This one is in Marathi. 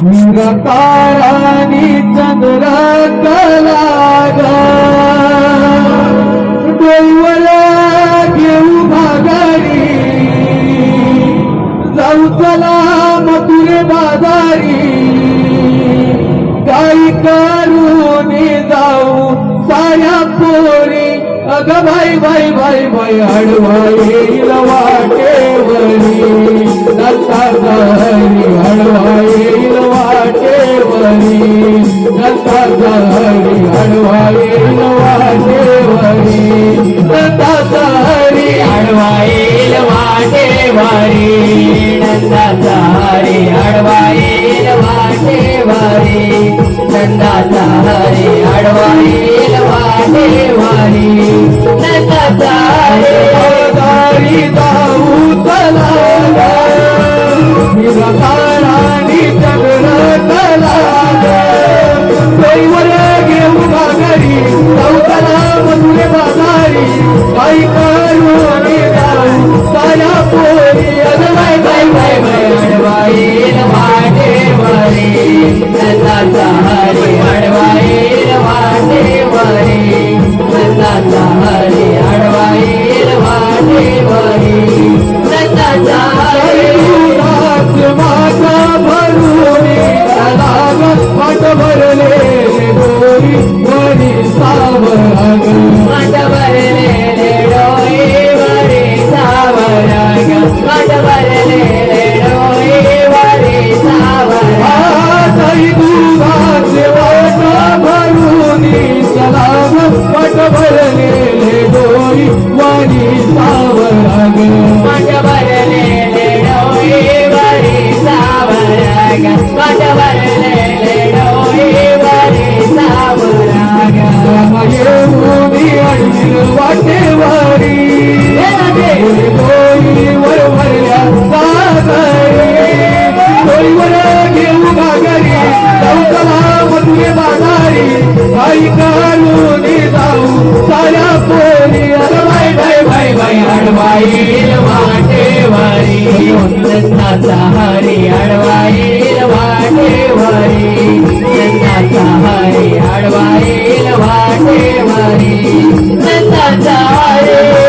काळानी चंद्र कलाग डोईवला घेऊ भागारी. जाऊ चला मथुरे बाजारी. काही करून जाऊ साया पोरी. अग भाई भाई भाई भाई आडवा येईल वाटेवरी दत्ता वाटेवारी नंदाचा हरी आडवा येईल वाटेवारी नंदाचा हरी आडवा येईल वाटेवारी नंदाचा हरी तलाग पाठ भरलेले डोळी वरी सावराग पट भरलेले डोळी वरे सावराग पट भरलेले डोळी वरे सावराग भूमी अडील वाटेवारी वर भरल्या सागरी डोईवर घेऊ घागरी जाऊ चला मधुरे बाजारी काही काढून जाऊ पोरी भाई भाई भाई भाई बाय आडवा येईल वाटेवारी. नंदाचा हरी आडवा येईल वाटेवारी. नंदाचा हरी आडवा येईल वाटेवारी. नंदाचा हरी